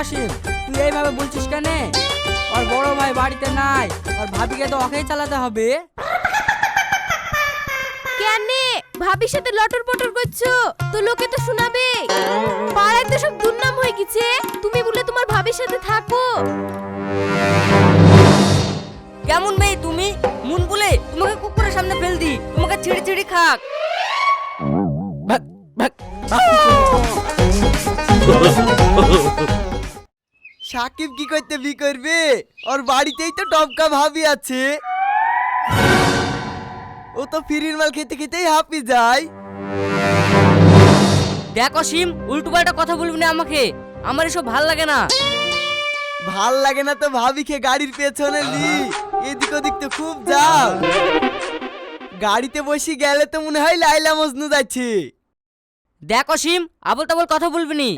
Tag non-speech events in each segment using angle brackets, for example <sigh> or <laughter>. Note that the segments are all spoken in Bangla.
অসীম তুই এইভাবে বলছিস কেন? ওর বড় ভাই বাড়িতে নাই ওর ভাবিকে তো ওকেই চালাতে হবে। কেন ভাবির সাথে লটর পটর করছ? তো লোকে তো শোনাবে। পাড়ায় তো সব দুর্নাম হয়ে গেছে। তুমি বলে তোমার ভাবির সাথে থাকো। কেমন মেয়ে তুমি? মুন বলে তোমাকে কুকুরের সামনে ফেল দি তোমাকে ছিঁড়ি ছিঁড়ি খাক। ভাগ, ভাগ। <laughs> সাকিব কি করতে বি করবে? ওর বাড়িতেই তো টপকা ভাবি আছে। ও তো ফিরির মাল খেতে খেতেই হাঁপি যায়। দেখ অসীম উল্টো পাল্টা কথা বলবি না আমাকে। আমার এসব ভালো লাগে না। ভালো লাগে না তো ভাবিকে গাড়ির পেছনে লি। এদিক ওদিক তো খুব যাও গাড়িতে বসে গেলে তো মনে হয় লাইলা মজনু যাচ্ছে। দেখ অসীম আবল তাবল কথা বলবি নি।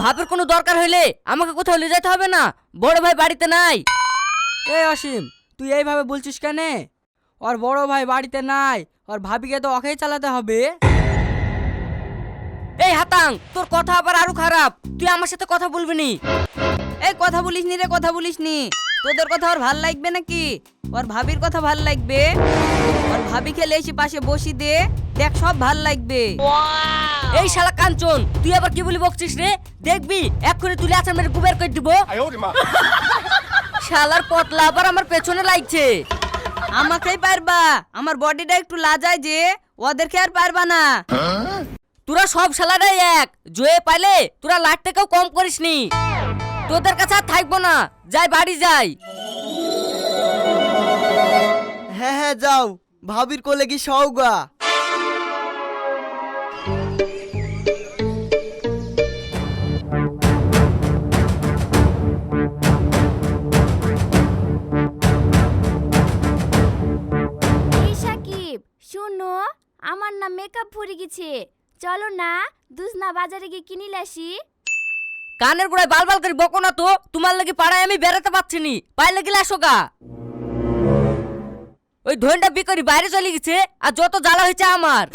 ভাবের কোনো দরকার হইলে আমাকে কোথাও নিয়ে যেতে হবে না। বড় ভাই বাড়িতে নাই। এই অসীম তুই এইভাবে বলছিস কেন? ওর বড় ভাই বাড়িতে নাই ওর ভাবিকে তো ওকেই চালাতে হবে। এই হাতাং তোর কথা আবার আরও খারাপ। তুই আমার সাথে কথা বলবি নি। এই কথা বলিস নি রে কথা বলিস নি। তোদের কথা ওর ভালো লাগবে নাকি? ওর ভাবির কথা ভালো লাগবে? ওর ভাবি খেলে এসে পাশে বসি দে দেখ সব ভালো লাগবে। এই শালা কাঞ্চন তুই আবার কি বলি বকছিস রে? দেখবি এক্ষুনি তুলে আছার মেরে গুবের করে দিব। শালার পতলা আবার আমার পেছনে লাগছে। আমাকেই পারবা। আমার বডিটা একটু লাজায় যে ওদেরকে আর পারবা না। তোরা সব শালারাই এক। জয়ে পাইলে তোরা লাখ টাকাও কম করিসনি। তোদের কাছে আর থাকব না। যাই বাড়ি যাই। হ্যাঁ হ্যাঁ যাও। ভাবির কোলে কি সওগা আমার না মেকআপ ভরে গেছে। চলো না দুসনা বাজারে গিয়ে কিনিলে আসি। কানের গোড়ায় বাল বাল করে বকো না তো, তোমার লাগি পাড়ায় আমি বেড়াতে পারছি নি পাইলে গেলে আসো গা। ওই ধনটা বিকরি বাইরে চলে গেছে, আর যত জ্বালা হয়েছে আমার।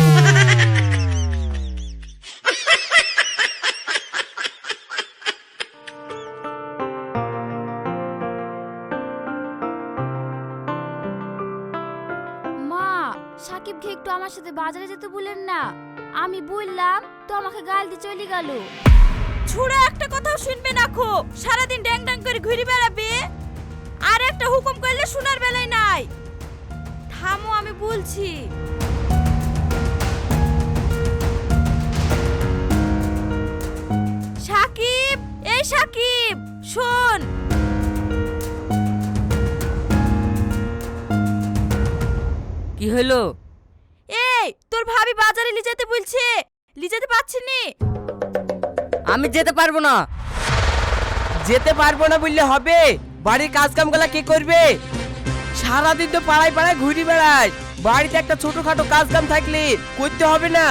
মা সাকিবকে একটু আমার সাথে বাজারে যেতে বলেন না। আমি বললাম, তো আমাকে গাল দিয়ে চলে গেল। ছুড়ে একটা কথাও শুনবে না খো। সারাদিন ড্যাং ড্যাং করে ঘুরে বেড়াবে। আর একটা হুকুম করলে শোনার বেলায় নাই। থামো, আমি বলছি। সাকিব, এই সাকিব, শোন। কি হলো? এই তোর ভাবি বাজারে নিয়ে যেতে বলছে। নিয়ে যেতে পারছি নি। আমি যেতে পারব না। যেতে পারব না বললে হবে। বাড়ির কাজ কামগুলা কে করবে? সারাদিন তো পাড়ায় পাড়ায় ঘুরি বেড়ায়। বাড়িতে একটা ছোটখাটো কাজ কাম থাকলে করতে হবে না।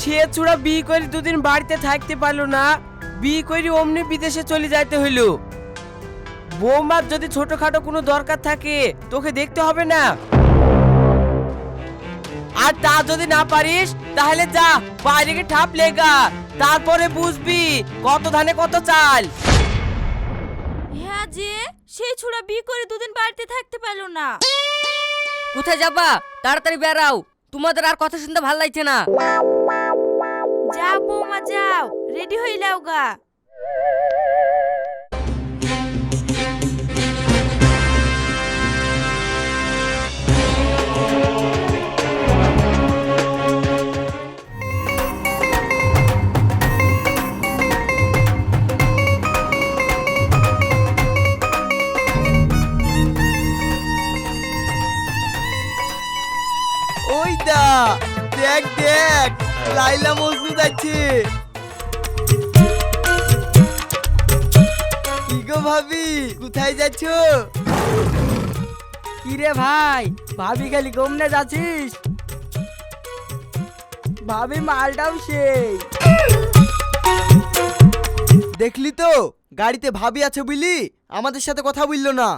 সে চূড়া বিয়ে করে দুদিন বাড়িতে থাকতে পারল না। বিয়ে করে অমনি বিদেশে চলে যাইতে হইল। বৌমার যদি ছোটখাটো কোনো দরকার থাকে তোকে দেখতে হবে না। আর তা যদি না পারিস তাহলে যা বাইরে গিয়ে ঠাপ লেগা। তারপরে বুঝবি কত ধানে কত চাল। হ্যাঁ যে সেই ছোড়া বিয়ে করে দুদিন বাড়িতে থাকতে পারল না। কোথায় যাবা? তাড়াতাড়ি বেরাও তোমাদের আর কথা শুনতে ভালো লাগছে না। যাও বৌমা যাও। রেডি হয়ে লাও গা। দেখ দেখ, লাইলা মজনু যাচ্ছে কি গো ভাবি, কোথায় যাচ্ছ? কিরে ভাই, ভাবি খালি গমনে যাচ্ছিস? ভাবি মালটাও সেই। দেখলি তো, গাড়িতে ভাবি আছে বুঝলি? আমাদের সাথে কথা বলল না।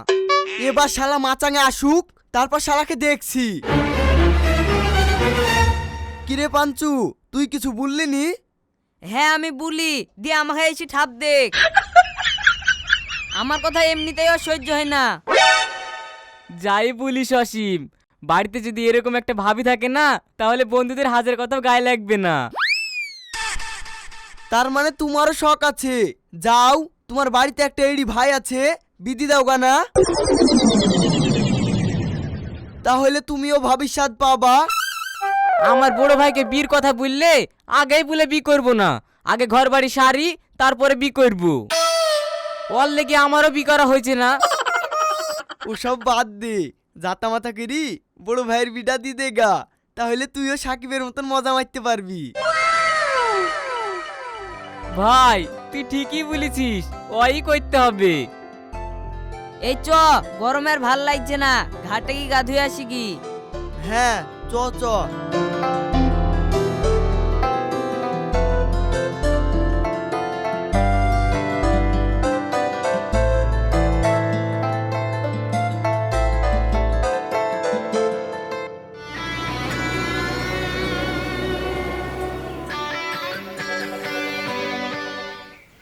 এবার শালা মাচাঙে আসুক, তারপর শালাকে দেখছি। কিরে পাঞ্চু তুই কিছু বললি নি? হ্যাঁ আমি বলি। দিয়ে আমাকে এসে ঠাপ দেখ। আমার কথা এমনিতেই আর সহ্য হয় না। যাই বলিস অসীম বাড়িতে যদি এরকম একটা ভাবি থাকে না তাহলে বন্ধুদের হাজার কথাও গায়ে লাগবে না। তার মানে তোমারও শখ আছে। যাও তোমার বাড়িতে একটা এড়ি ভাই আছে বিদি দাও গানা। তাহলে তুমিও ভবিষ্যৎ পাবা। আমার বড় ভাইকে বিয়ের কথা বললে আগেই বলে বি করব না। আগে ঘর বাড়ি সারি তারপরে বি করব। ওর লেগে আমারও বি করা হয়েছে না। ওসব বাদ দে। জাতা মাথা করি বড় ভাইয়ের বিটা দি দে গা। তাহলে তুইও সাকিবের মতন মজা মারতে পারবি। ভাই তুই ঠিকই বলেছিস। ওই করতে হবে। এই চ গরমের ভালো লাগছে না। ঘাটে কি গা ধুয়ে আসি কি হ্যাঁ চ চ।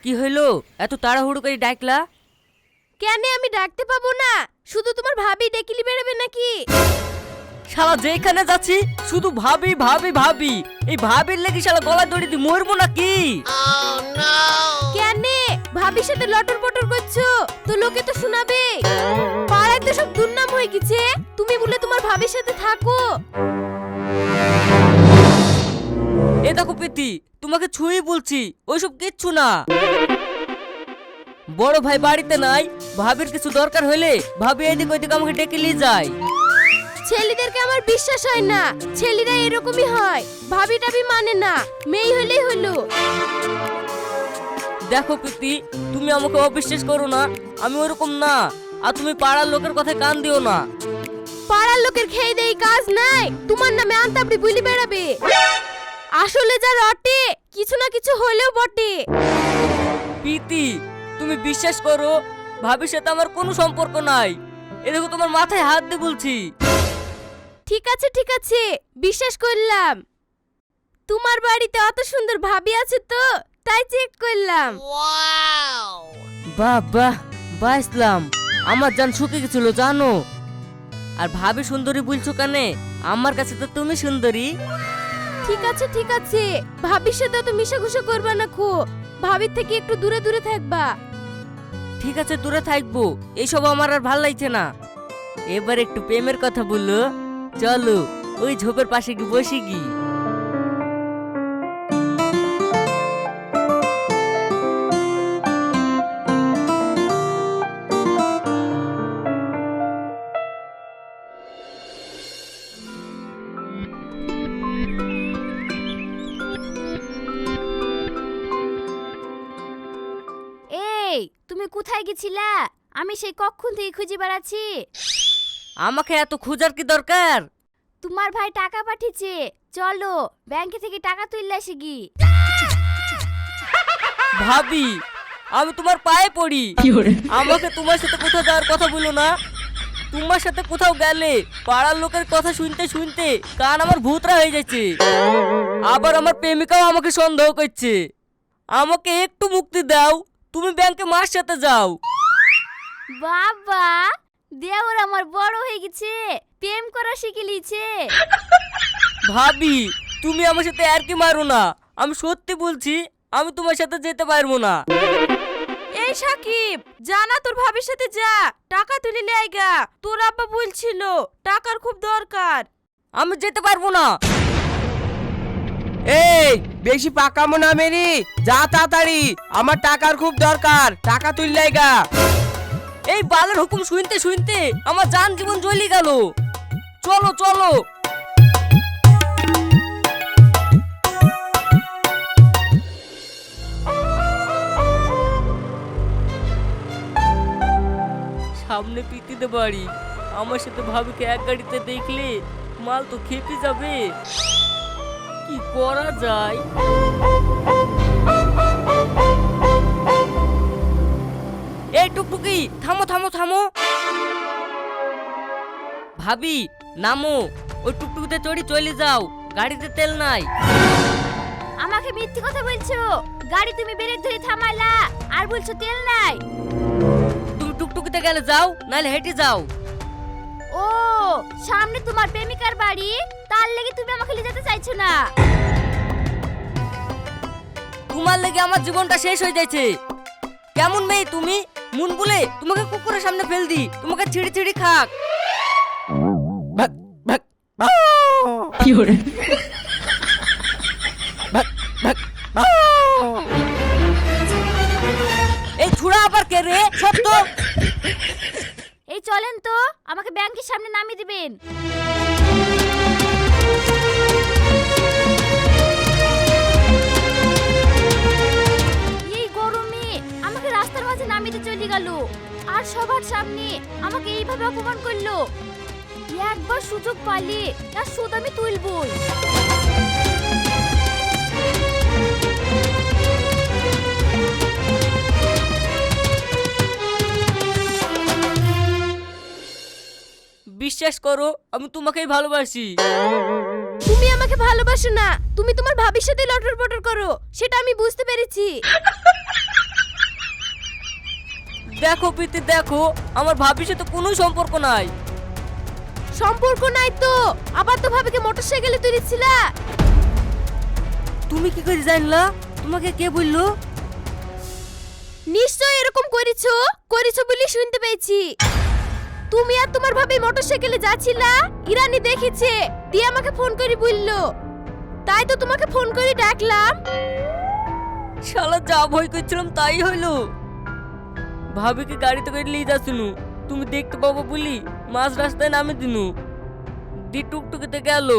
কি হইল? এত তাড়াহুড়ো করে ডাকলা? কেন আমি ডাকতে পাবো না? শুধু তোমার ভাবি ডেকিলি বেরোবে নাকি? শালা যেখানে যাচ্ছি শুধু ভাবি ভাবি ভাবি। এই ভাবির লেগে শালা গলা দড়ি দিয়ে মরবো নাকি? কেন? ভাবির সাথে লটর পটর করছ? তো লোকে তো শোনাবে। পাড়ায় তো সব দুর্নাম হয়ে গেছে। তুমি বলে তোমার ভাবির সাথে থাকো। এ দেখো প্রীতি তোমাকে ছুঁয়ে বলছি ওইসব কিচ্ছু না। বড় ভাই বাড়িতে নাই ভাবির কিছু দরকার হলে ভাবি এদিক ওইদিক আমাকে ডেকে নিয়ে যায়। ছেলেদেরকে আমার বিশ্বাস হয় না। ছেলেরা এরকমই হয়। ভাবি টাবি মানে না। মেয়ে হলেই হলো। দেখো প্রীতি তুমি আমাকে অবিশ্বাস করো না। আমি ওরকম না। আর তুমি পাড়ার লোকের কথায় কান দিও না। পাড়ার লোকের খেয়ে দেই কাজ নাই। তোমার নামে আন্তাবড়ি বুলি বেড়াবে। আসলে যা রটে কিছু না কিছু হলেও বটে। প্রীতি তুমি বিশ্বাস করো ভাবির সাথে আমার কোনো সম্পর্ক নাই। এ দেখো তোমার মাথায় হাত দিয়ে বলছি। ঠিক আছে ঠিক আছে। বিশ্বাস করলাম। তোমার বাড়িতে অত সুন্দর ভাবি আছে তো তাই চেক করলাম। বাহ বাহ বাহ ইসলাম আমার জান শুকে গেছিল জানো? আর ভাবি সুন্দরী বলছো কানে? আমার কাছে তো তুমি সুন্দরী। ঠিক আছে ঠিক আছে। ভাবির সাথে অত মিশাঘুষা করবা না খো। ভাবির থেকে একটু দূরে দূরে থাকবা। ঠিক আছে দূরে থাকব। এইসব আমার আর ভালো লাগছে না। এবার একটু প্রেমের কথা বলল চলো, ওই ঝোপের পাশে গিয়ে বসে গি। এই, তুমি কোথায় গেছিলা? আমি সেই কখন থেকে খুঁজে বেড়াচ্ছি। আমাকে এত খোঁজার কি দরকার? তোমার ভাই টাকা পাঠিয়েছে চলো ব্যাংকে থেকে টাকা তুললে আসে গি। ভাবি আমি তোমার পায়ে পড়ি। আমাকে তোমার সাথে কোথাও যাওয়ার কথা বলো না। তোমার সাথে কোথাও গেলে পাড়ার লোকের কথা শুনতে শুনতে কান আমার ভূতরা হয়ে যাচ্ছে। আবার আমার প্রেমিকাও আমাকে সন্দেহ করছে। আমাকে একটু মুক্তি দাও তুমি ব্যাংকে মার সাথে যাও। বাবা দেওর আমার বড় হয়ে গেছে। প্রেম করা শিখে লিছে ভাবি তুমি আমার সাথে আর কি মারো না। আমি সত্যি বলছি আমি তোমার সাথে যেতে পারব না। এই সাকিব জানা তোর ভাবির সাথে যা। টাকা তুলে লেগা তোর আব্বা বলছিল টাকার খুব দরকার। আমি যেতে পারব না। এই বেশি পাকামো না মেরি। যা তাড়াতাড়ি আমার টাকার খুব দরকার। টাকা তুললাই গা এই বালের হুকুম শুনতে শুনতে আমার জান জীবন জ্বলি গেল। চলো চলো। সামনে পিতিতে বাড়ি। আমার সাথে ভাবিকে এক গাড়িতে দেখলে মাল তো খেপে যাবে। কি করা যায়? এই টুকটুকি থামো থামো থামো। ভাবি নামো ওই টুকটুকিতে চড়ি চলে যাও গাড়িতে তেল নাই। আমাকে মিথ্যে কথা বলছো? গাড়ি তুমি ব্রেক ধরে থামাইলা আর বলছো তেল নাই। তুমি টুকটুকিতে গেলে যাও নাহলে হেঁটে যাও। ও সামনে তোমার প্রেমিকার বাড়ি? তার লেগে তুমি আমাকে নিয়ে যেতে চাইছো না। তোমার লেগে আমার জীবনটা শেষ হয়ে যাচ্ছে কেমন মেয়ে তুমি? মুন বলে তোমাকে কুকুরের সামনে ফেল দি তোমাকে ছিঁড়ি ছিঁড়ি খাক। ভাগ ভাগ ভাগ ভাগ। এই ছুড়া আবার কে রে? সত্য। এই চলেন তো আমাকে ব্যাংকের সামনে নামিয়ে দিবেন। নামিয়ে চলে গেল। আর সবার সামনে আমাকে এইভাবে অপমান করল। একবার সুযোগ পালে তার সুদ আমি তুলবই। বিশ্বাস করো আমি তোমাকেই ভালোবাসি। তুমি আমাকে ভালোবাসো না তুমি তোমার ভাবির সাথে লটর পটর করো সেটা আমি বুঝতে পেরেছি। দেখো প্রীতি দেখো আমার ভাবির সাথে কোনো সম্পর্ক নাই। সম্পর্ক নাই তো? আবার তো ভাবিকে মোটরসাইকেলে তুলেছিলা? তুমি কি করে জানলা? তোমাকে কে বলল? নিশ্চয় এরকম করেছ করেছ বলে শুনতে পেয়েছি। তুমি আর তোমার ভাবি মোটরসাইকেলে যাচ্ছিলা? ইরানি দেখেছে দিয়ে আমাকে ফোন করে বলল। তাই তো তোমাকে ফোন করে ডাকলাম। শালা যা ভয় করছিলাম তাই হইল ভাবিকে গাড়িতে করে নিয়ে যাচ্ছিনু। তুমি দেখতে পাবো বলি মাঝ রাস্তায় নামে দিনু। দি টুকটুকিতে গেল।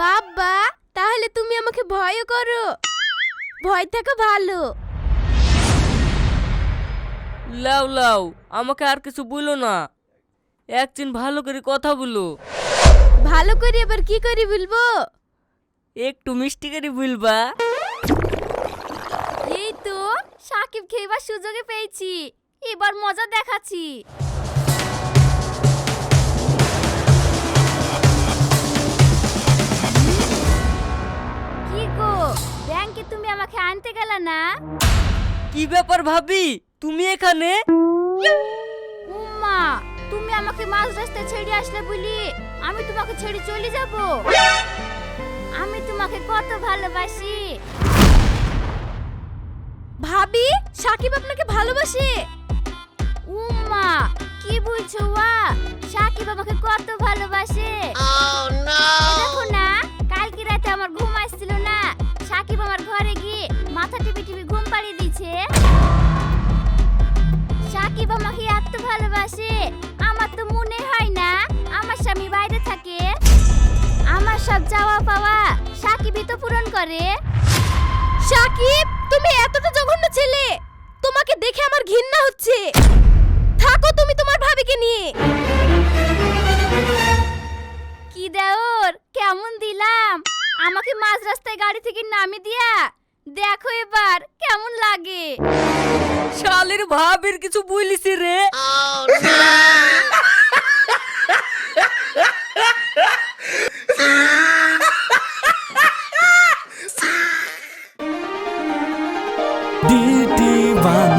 বাবা তাহলে তুমি আমাকে ভয়ও করো। ভয় থাকা ভালো। লাও লাও আমাকে আর কিছু বলো না। একদিন ভালো করে কথা বলো। ভালো করে এবার কি করে বলব? একটু মিষ্টি করে বলবা। সাকিব খেইবার সুযোগে পেয়েছি। এবার মজা দেখাচ্ছি। কি গো ব্যাংকে তুমি আমাকে আনতে গেলা না? কি ব্যাপার ভাবি? তুমি এখানে? উম্মা তুমি আমাকে মাঝ রাস্তায় ছেড়ে আসলে বলি আমি তোমাকে ছেড়ে চলে যাব। আমি তোমাকে কত ভালোবাসি। ভাবি সাকিব আপনাকে ভালোবাসে। উম্মা কি বলছো ওয়া? সাকিব আমাকে কত ভালোবাসে। দেখো না কালকে রাতে আমার ঘুম আসছিল না। সাকিব আমার ঘরে গিয়ে মাথা টিপে টিপে ঘুম পাড়িয়ে দিয়েছে। সাকিব আমাকে এত ভালোবাসে। আমার তো মনে হয় না আমার স্বামী বাইরে থাকে। আমার সব চাওয়া পাওয়া সাকিবই তো পূরণ করে। সাকিব! তুমি এতটা জঘন্য ছেলে! তোমাকে দেখে আমার ঘৃণা হচ্ছে! থাকো তুমি তোমার ভাবিকে নিয়ে! কি দেওর? কেমন দিলাম? আমাকে মাঝ রাস্তায় গাড়ি থেকে নামিয়ে দিয়া দেখো এবার কেমন লাগে? শালির ভাবের কিছু বুঝলিছি রে! Oh. <laughs> <laughs> van.